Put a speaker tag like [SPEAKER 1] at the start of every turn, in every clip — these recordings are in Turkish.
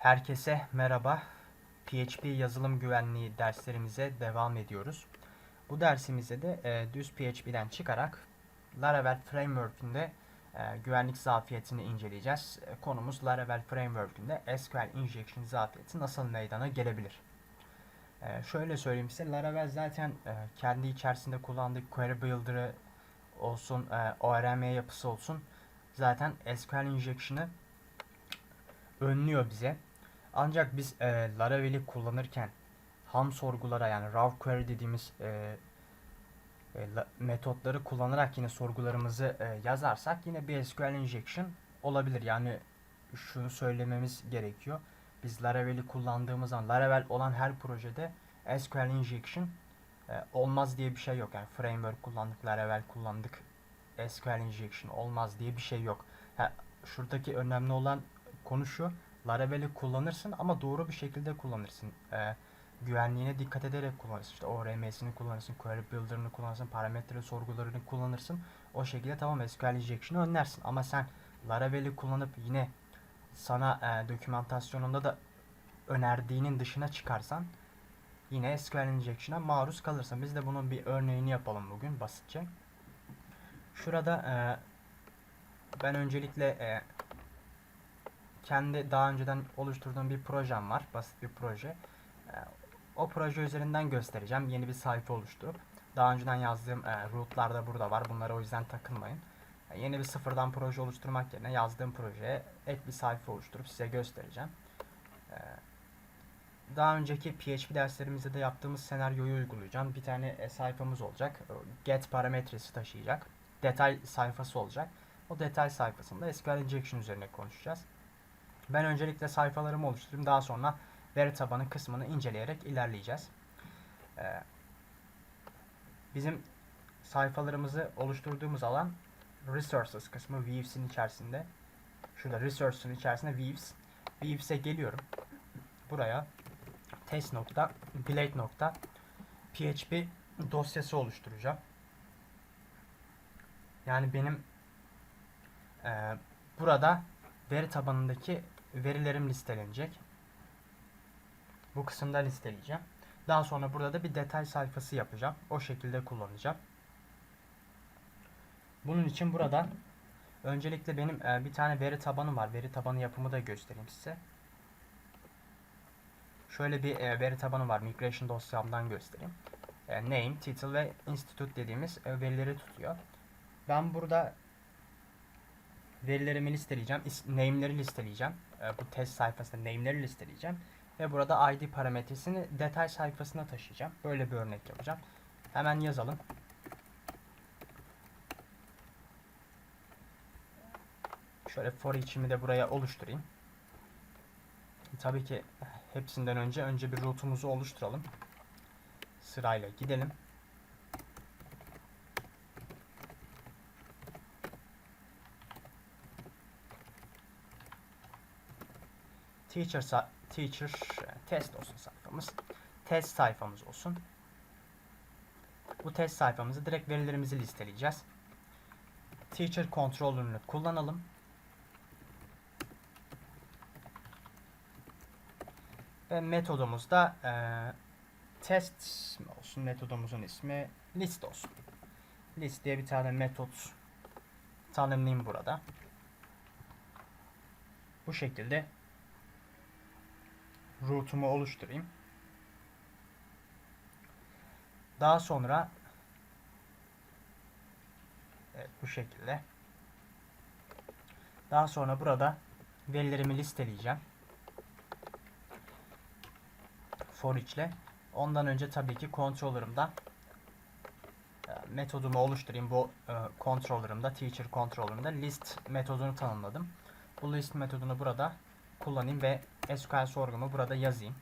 [SPEAKER 1] Herkese merhaba. PHP yazılım güvenliği derslerimize devam ediyoruz. Bu dersimizde de e, düz PHP'den çıkarak Laravel Framework'ünde e, güvenlik zafiyetini inceleyeceğiz. E, konumuz Laravel Framework'ünde SQL injection zafiyeti nasıl meydana gelebilir? E, şöyle söyleyeyim size, Laravel zaten e, kendi içerisinde kullandığı query builder'ı olsun, e, ORM yapısı olsun zaten SQL injection'ı önlüyor bize. Ancak biz e, Laravel'i kullanırken ham sorgulara yani raw query dediğimiz e, e, la- metotları kullanarak yine sorgularımızı e, yazarsak yine bir SQL injection olabilir. Yani şunu söylememiz gerekiyor. Biz Laravel'i kullandığımız zaman Laravel olan her projede SQL injection e, olmaz diye bir şey yok. Yani framework kullandık, Laravel kullandık. SQL injection olmaz diye bir şey yok. Ha, şuradaki önemli olan konu şu. Laravel'i kullanırsın ama doğru bir şekilde kullanırsın. Ee, güvenliğine dikkat ederek kullanırsın. İşte ORM'sini kullanırsın, query builder'ını kullanırsın, parametre sorgularını kullanırsın. O şekilde tamam SQL injection'ı önlersin. Ama sen Laravel'i kullanıp yine sana e, dokümantasyonunda da önerdiğinin dışına çıkarsan yine SQL injection'a maruz kalırsın. Biz de bunun bir örneğini yapalım bugün basitçe. Şurada e, ben öncelikle e, kendi daha önceden oluşturduğum bir projem var. Basit bir proje. Ee, O proje üzerinden göstereceğim. Yeni bir sayfa oluşturup. Daha önceden yazdığım e, rootlar da burada var. Bunlara o yüzden takılmayın. E, Yeni bir sıfırdan proje oluşturmak yerine yazdığım projeye ek bir sayfa oluşturup size göstereceğim. Ee, Daha önceki PHP derslerimizde de yaptığımız senaryoyu uygulayacağım. Bir tane e, sayfamız olacak. Get parametresi taşıyacak. Detay sayfası olacak. O detay sayfasında SQL injection üzerine konuşacağız. Ben öncelikle sayfalarımı oluşturayım. Daha sonra veri tabanı kısmını inceleyerek ilerleyeceğiz. Ee, bizim sayfalarımızı oluşturduğumuz alan Resources kısmı Views'in içerisinde. Şurada Resources'ın içerisinde Views. Views'e geliyorum. Buraya test.blade.php dosyası oluşturacağım. Yani benim eee, burada veri tabanındaki verilerim listelenecek. Bu kısımda listeleyeceğim. Daha sonra burada da bir detay sayfası yapacağım. O şekilde kullanacağım. Bunun için burada öncelikle benim e, bir tane veri tabanım var. Veri tabanı yapımı da göstereyim size. Şöyle bir e, veri tabanı var. Migration dosyamdan göstereyim. E, name, title ve institute dediğimiz verileri tutuyor. Ben burada verilerimi listeleyeceğim. is- Name'leri listeleyeceğim. Ee, bu test sayfasında name'leri listeleyeceğim. Ve burada ID parametresini detay sayfasına taşıyacağım. Böyle bir örnek yapacağım. Hemen yazalım. Şöyle for içimi de buraya oluşturayım. Tabii ki hepsinden önce önce bir rootumuzu oluşturalım. Sırayla gidelim. Teacher teacher e, test olsun sayfamız. Test sayfamız olsun. Bu test sayfamızı direkt verilerimizi listeleyeceğiz. Teacher controller'ını kullanalım. Ve metodumuz da e, test olsun metodumuzun ismi list olsun. List diye bir tane metot tanımlayayım burada. Bu şekilde route'umu oluşturayım. Daha sonra evet, bu şekilde. Daha sonra burada verilerimi listeleyeceğim. For ile. Ondan önce tabii ki controller'ımdan e, metodumu oluşturayım. Bu e, controller'ımda, teacher controller'ımda list metodunu tanımladım. Bu list metodunu burada kullanayım ve SQL sorgumu burada yazayım.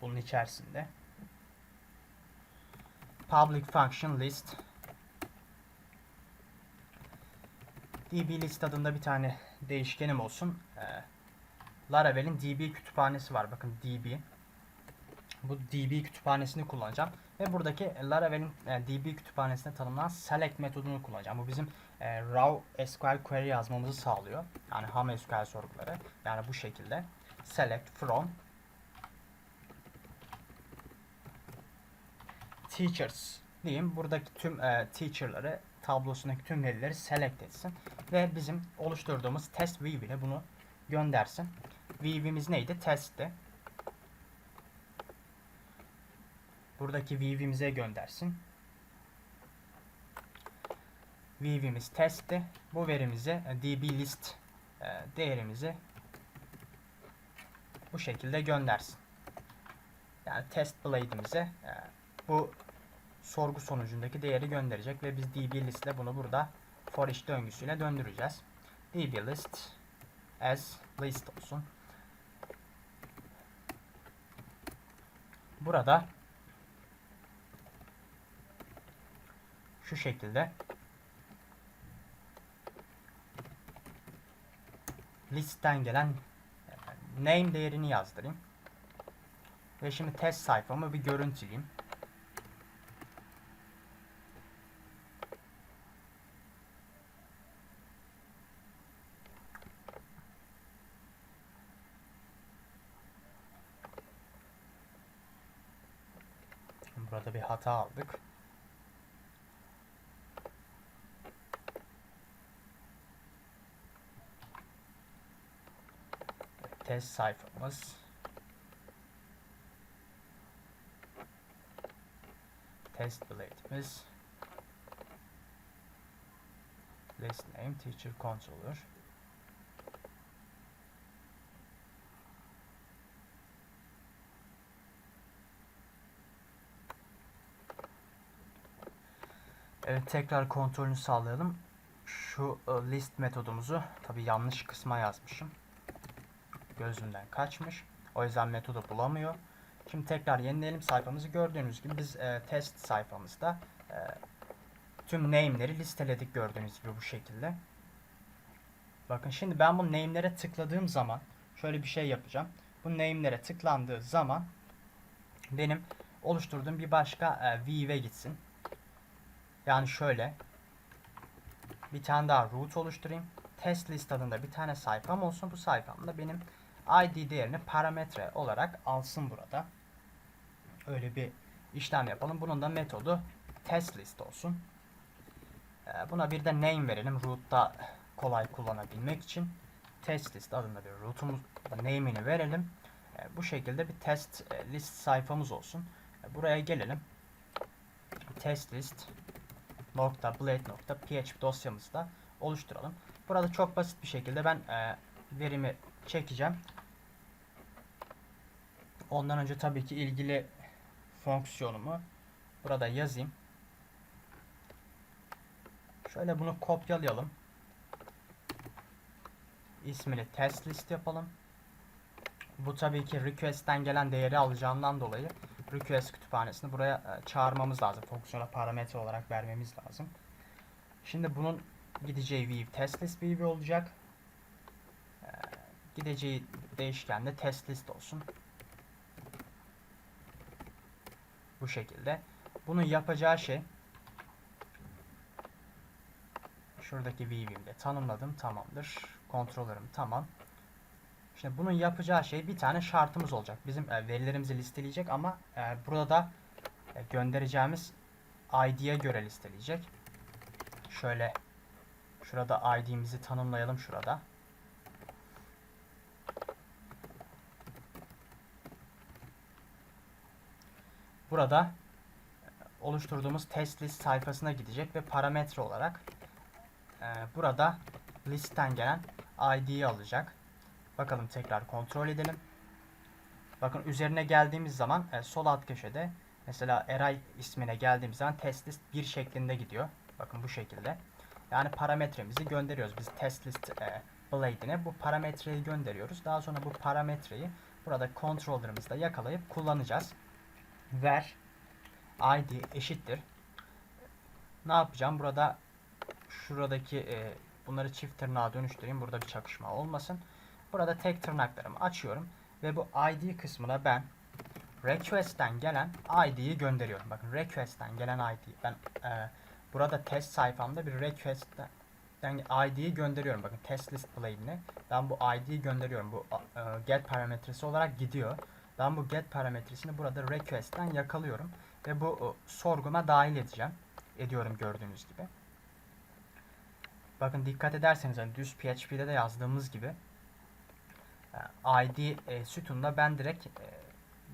[SPEAKER 1] Bunun içerisinde. Public function list db list adında bir tane değişkenim olsun. Ee, Laravel'in db kütüphanesi var. Bakın db. Bu DB kütüphanesini kullanacağım ve buradaki Laravel'in e, DB kütüphanesine tanımlanan select metodunu kullanacağım. Bu bizim e, raw SQL query yazmamızı sağlıyor. Yani ham SQL sorguları. Yani bu şekilde select from teachers diyeyim. Buradaki tüm e, teacher'ları tablosundaki tüm verileri select etsin ve bizim oluşturduğumuz test view ile bunu göndersin. View'imiz neydi? Testti. Buradaki view'imize göndersin. View'imiz testti. Bu verimizi e, db list e, değerimizi bu şekilde göndersin. Yani test blade'imize e, bu sorgu sonucundaki değeri gönderecek ve biz db list bunu burada for each döngüsüyle döndüreceğiz. db list as list olsun. Burada şu şekilde listten gelen e, name değerini yazdırayım. Ve şimdi test sayfamı bir görüntüleyeyim. Burada bir hata aldık. Test sayfamız. Test blade'imiz. List name teacher controller. Evet tekrar kontrolünü sağlayalım. Şu e, list metodumuzu tabi yanlış kısma yazmışım. Gözümden kaçmış. O yüzden metodu bulamıyor. Şimdi tekrar yenileyelim sayfamızı. Gördüğünüz gibi biz e, test sayfamızda e, tüm name'leri listeledik gördüğünüz gibi bu şekilde. Bakın şimdi ben bu name'lere tıkladığım zaman şöyle bir şey yapacağım. Bu name'lere tıklandığı zaman benim oluşturduğum bir başka e, view'e gitsin. Yani şöyle bir tane daha root oluşturayım. Test list adında bir tane sayfam olsun. Bu sayfamda benim ID değerini parametre olarak alsın burada. Öyle bir işlem yapalım. Bunun da metodu test list olsun. Ee, buna bir de name verelim. Root'ta kolay kullanabilmek için. Test list adında bir root'umuz name'ini verelim. Ee, bu şekilde bir test e, list sayfamız olsun. Ee, buraya gelelim. Test list .blade.php dosyamızı da oluşturalım. Burada çok basit bir şekilde ben e, verimi çekeceğim. Ondan önce tabii ki ilgili fonksiyonumu burada yazayım. Şöyle bunu kopyalayalım. İsmini test list yapalım. Bu tabii ki request'ten gelen değeri alacağından dolayı request kütüphanesini buraya e, çağırmamız lazım. Fonksiyona parametre olarak vermemiz lazım. Şimdi bunun gideceği view test list view olacak. Gideceği değişken de test list olsun. Bu şekilde. Bunun yapacağı şey şuradaki view'imde tanımladım. Tamamdır. Kontrolörüm tamam. Şimdi bunun yapacağı şey bir tane şartımız olacak. Bizim e, verilerimizi listeleyecek ama e, burada e, göndereceğimiz ID'ye göre listeleyecek. Şöyle şurada ID'mizi tanımlayalım şurada. Burada e, oluşturduğumuz test list sayfasına gidecek ve parametre olarak e, burada listten gelen ID'yi alacak. Bakalım tekrar kontrol edelim. Bakın üzerine geldiğimiz zaman e, sol alt köşede mesela Eray ismine geldiğimiz zaman test list 1 şeklinde gidiyor. Bakın bu şekilde. Yani parametremizi gönderiyoruz. Biz test list e, blade'ine bu parametreyi gönderiyoruz. Daha sonra bu parametreyi burada controller'ımızda yakalayıp kullanacağız. Ver id eşittir. Ne yapacağım? Burada şuradaki e, bunları çift tırnağa dönüştüreyim. Burada bir çakışma olmasın. Burada tek tırnaklarımı açıyorum ve bu ID kısmına ben request'ten gelen ID'yi gönderiyorum. Bakın request'ten gelen ID. Ben e, burada test sayfamda bir request'ten ID'yi gönderiyorum. Bakın test list blade'ine ben bu ID'yi gönderiyorum. Bu e, get parametresi olarak gidiyor. Ben bu get parametresini burada request'ten yakalıyorum ve bu e, sorguma dahil edeceğim. Ediyorum gördüğünüz gibi. Bakın dikkat ederseniz hani düz PHP'de de yazdığımız gibi e, ID e, sütununda ben direkt e,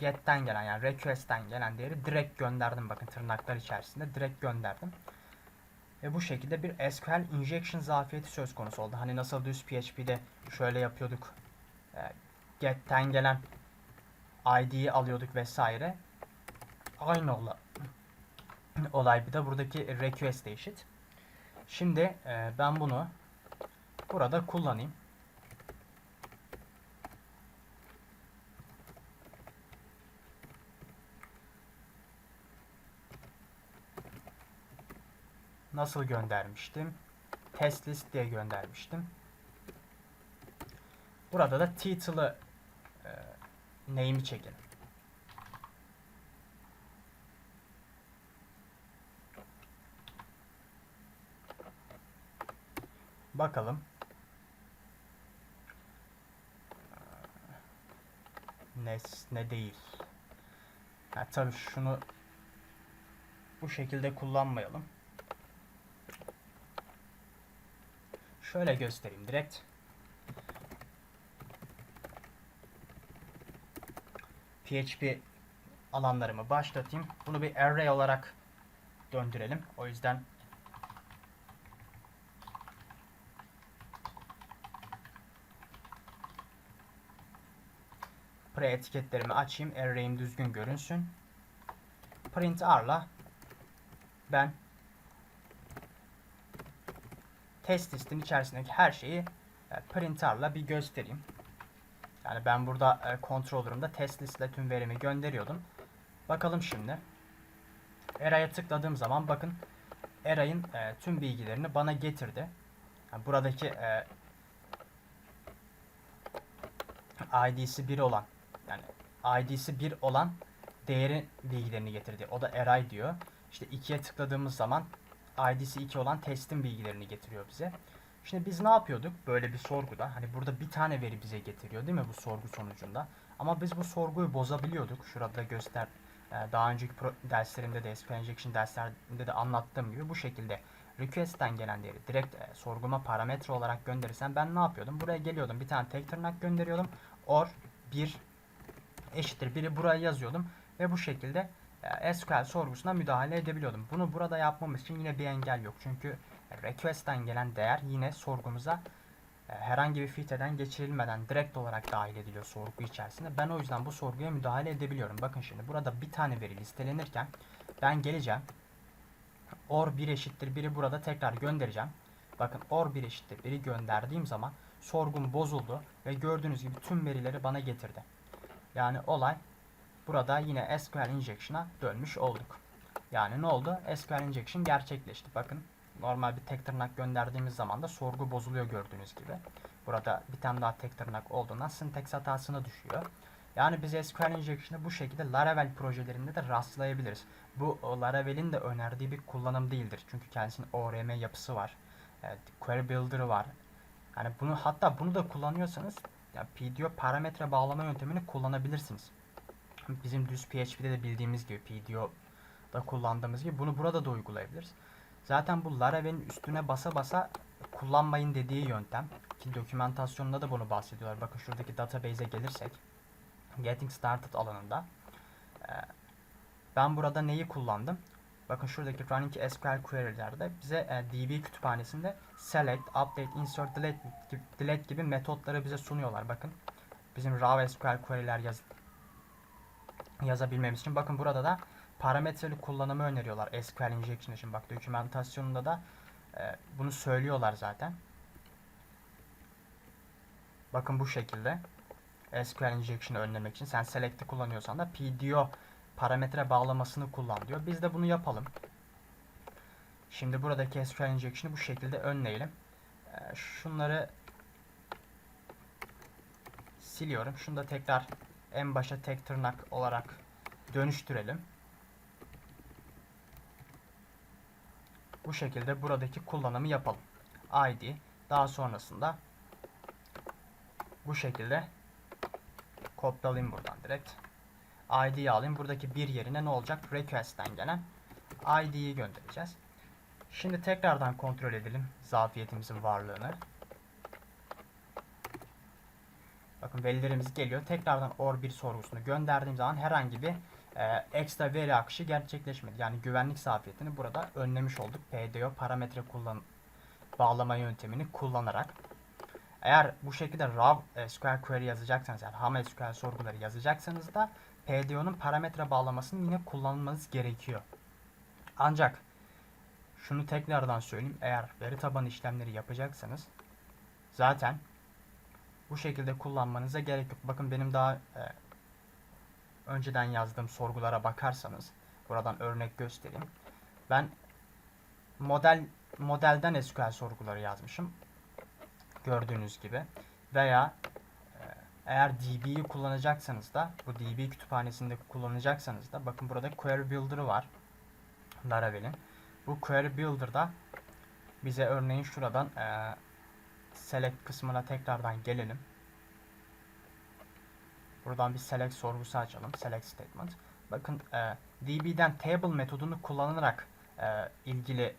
[SPEAKER 1] get'ten gelen yani request'ten gelen değeri direkt gönderdim bakın tırnaklar içerisinde direkt gönderdim. Ve bu şekilde bir SQL injection zafiyeti söz konusu oldu. Hani nasıl düz PHP'de şöyle yapıyorduk. E, get'ten gelen ID'yi alıyorduk vesaire. Aynı olay. olay bir de buradaki request eşit. Şimdi e, ben bunu burada kullanayım. Nasıl göndermiştim? Test list diye göndermiştim. Burada da title'ı name'i çekin. Bakalım. Ne, ne değil. Ha, tabii şunu bu şekilde kullanmayalım. Şöyle göstereyim direkt. PHP alanlarımı başlatayım. Bunu bir array olarak döndürelim. O yüzden pre etiketlerimi açayım. Array'im düzgün görünsün. Print R'la ben test listin içerisindeki her şeyi e, printer'la bir göstereyim. Yani ben burada e, controller'ımda test listle tüm verimi gönderiyordum. Bakalım şimdi. Era'ya tıkladığım zaman bakın Eray'ın e, tüm bilgilerini bana getirdi. Yani buradaki e, ID'si 1 olan yani ID'si 1 olan değerin bilgilerini getirdi. O da Eray diyor. İşte 2'ye tıkladığımız zaman ID'si 2 olan testin bilgilerini getiriyor bize. Şimdi biz ne yapıyorduk böyle bir sorguda? Hani burada bir tane veri bize getiriyor değil mi bu sorgu sonucunda? Ama biz bu sorguyu bozabiliyorduk. Şurada göster e, daha önceki derslerimde de SQL Injection derslerinde de anlattığım gibi bu şekilde request'ten gelen değeri direkt e, sorguma parametre olarak gönderirsem ben ne yapıyordum? Buraya geliyordum. Bir tane tek tırnak gönderiyordum. Or 1 eşittir 1'i buraya yazıyordum ve bu şekilde e, SQL sorgusuna müdahale edebiliyordum. Bunu burada yapmamız için yine bir engel yok. Çünkü request'ten gelen değer yine sorgumuza e, herhangi bir filtreden geçirilmeden direkt olarak dahil ediliyor sorgu içerisinde. Ben o yüzden bu sorguya müdahale edebiliyorum. Bakın şimdi burada bir tane veri listelenirken ben geleceğim. Or 1 eşittir 1'i burada tekrar göndereceğim. Bakın or 1 eşittir 1'i gönderdiğim zaman sorgum bozuldu ve gördüğünüz gibi tüm verileri bana getirdi. Yani olay burada yine SQL injection'a dönmüş olduk. Yani ne oldu? SQL injection gerçekleşti. Bakın normal bir tek tırnak gönderdiğimiz zaman da sorgu bozuluyor gördüğünüz gibi. Burada bir tane daha tek tırnak olduğundan syntax hatasına düşüyor. Yani biz SQL injection'ı bu şekilde Laravel projelerinde de rastlayabiliriz. Bu Laravel'in de önerdiği bir kullanım değildir. Çünkü kendisinin ORM yapısı var. Evet, query builder'ı var. Yani bunu hatta bunu da kullanıyorsanız ya PDO parametre bağlama yöntemini kullanabilirsiniz. Bizim düz PHP'de de bildiğimiz gibi PDO'da kullandığımız gibi bunu burada da uygulayabiliriz. Zaten bu Laravel'in üstüne basa basa kullanmayın dediği yöntem. Ki dokümantasyonunda da bunu bahsediyorlar. Bakın şuradaki database'e gelirsek. Getting Started alanında. Ben burada neyi kullandım? Bakın şuradaki running SQL query'lerde bize e, DB kütüphanesinde select, update, insert, delete delete gibi metotları bize sunuyorlar. Bakın bizim raw SQL query'ler yaz yazabilmemiz için. Bakın burada da parametreli kullanımı öneriyorlar SQL injection için. Bak dokümantasyonunda da e, bunu söylüyorlar zaten. Bakın bu şekilde SQL injection'ı önlemek için sen select'i kullanıyorsan da PDO parametre bağlamasını kullan diyor. Biz de bunu yapalım. Şimdi buradaki SQL injection'ı bu şekilde önleyelim. Ee, şunları siliyorum. Şunu da tekrar en başa tek tırnak olarak dönüştürelim. Bu şekilde buradaki kullanımı yapalım. ID daha sonrasında bu şekilde kopyalayayım buradan direkt. ID'yi alayım. Buradaki bir yerine ne olacak? Request'ten gelen ID'yi göndereceğiz. Şimdi tekrardan kontrol edelim zafiyetimizin varlığını. Bakın verilerimiz geliyor. Tekrardan OR1 sorgusunu gönderdiğim zaman herhangi bir e, ekstra veri akışı gerçekleşmedi. Yani güvenlik zafiyetini burada önlemiş olduk. PDO parametre kullan bağlama yöntemini kullanarak. Eğer bu şekilde raw SQL query yazacaksanız yani ham SQL sorguları yazacaksanız da PDO'nun parametre bağlamasını yine kullanmanız gerekiyor. Ancak şunu tekrardan söyleyeyim. Eğer veri tabanı işlemleri yapacaksanız zaten bu şekilde kullanmanıza gerek yok. Bakın benim daha e, önceden yazdığım sorgulara bakarsanız buradan örnek göstereyim. Ben model modelden SQL sorguları yazmışım. Gördüğünüz gibi. Veya e, eğer DB'yi kullanacaksanız da bu DB kütüphanesinde kullanacaksanız da bakın burada Query Builder'ı var. Laravel'in. Bu Query Builder'da bize örneğin şuradan e, select kısmına tekrardan gelelim. Buradan bir select sorgusu açalım. Select statement. Bakın e, db'den table metodunu kullanarak e, ilgili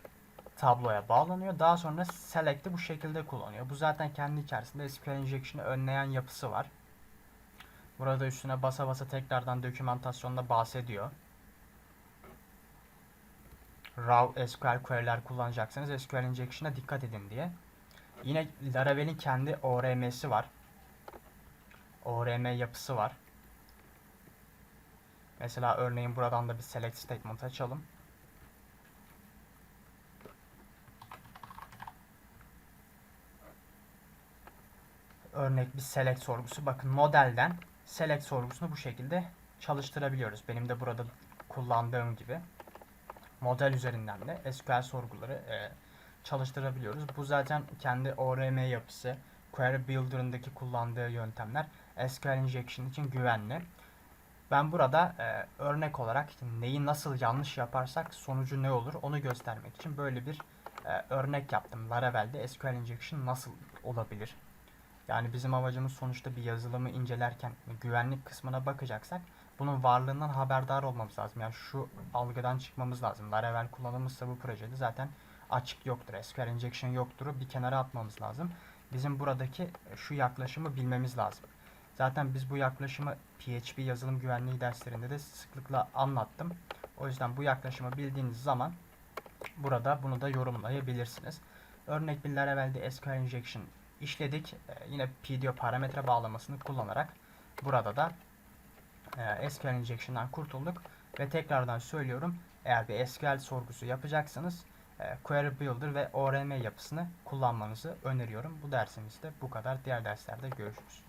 [SPEAKER 1] tabloya bağlanıyor. Daha sonra select'i bu şekilde kullanıyor. Bu zaten kendi içerisinde SQL injection'ı önleyen yapısı var. Burada üstüne basa basa tekrardan dokümantasyonda bahsediyor. Raw SQL query'ler kullanacaksanız SQL injection'a dikkat edin diye. Yine Laravel'in kendi ORM'si var. ORM yapısı var. Mesela örneğin buradan da bir select statement açalım. Örnek bir select sorgusu. Bakın modelden select sorgusunu bu şekilde çalıştırabiliyoruz. Benim de burada kullandığım gibi model üzerinden de SQL sorguları e, çalıştırabiliyoruz. Bu zaten kendi ORM yapısı, Query Builder'ındaki kullandığı yöntemler SQL injection için güvenli. Ben burada e, örnek olarak neyi nasıl yanlış yaparsak sonucu ne olur onu göstermek için böyle bir e, örnek yaptım. Laravel'de SQL injection nasıl olabilir? Yani bizim amacımız sonuçta bir yazılımı incelerken güvenlik kısmına bakacaksak bunun varlığından haberdar olmamız lazım. Yani şu algıdan çıkmamız lazım. Laravel kullanılmışsa bu projede zaten açık yoktur. SQL injection yoktur. Bir kenara atmamız lazım. Bizim buradaki şu yaklaşımı bilmemiz lazım. Zaten biz bu yaklaşımı PHP yazılım güvenliği derslerinde de sıklıkla anlattım. O yüzden bu yaklaşımı bildiğiniz zaman burada bunu da yorumlayabilirsiniz. Örnek bir Laravel'de SQL injection işledik. Ee, yine PDO parametre bağlamasını kullanarak burada da e, SQL injection'dan kurtulduk. Ve tekrardan söylüyorum eğer bir SQL sorgusu yapacaksanız e, Query Builder ve ORM yapısını kullanmanızı öneriyorum. Bu dersimizde bu kadar. Diğer derslerde görüşürüz.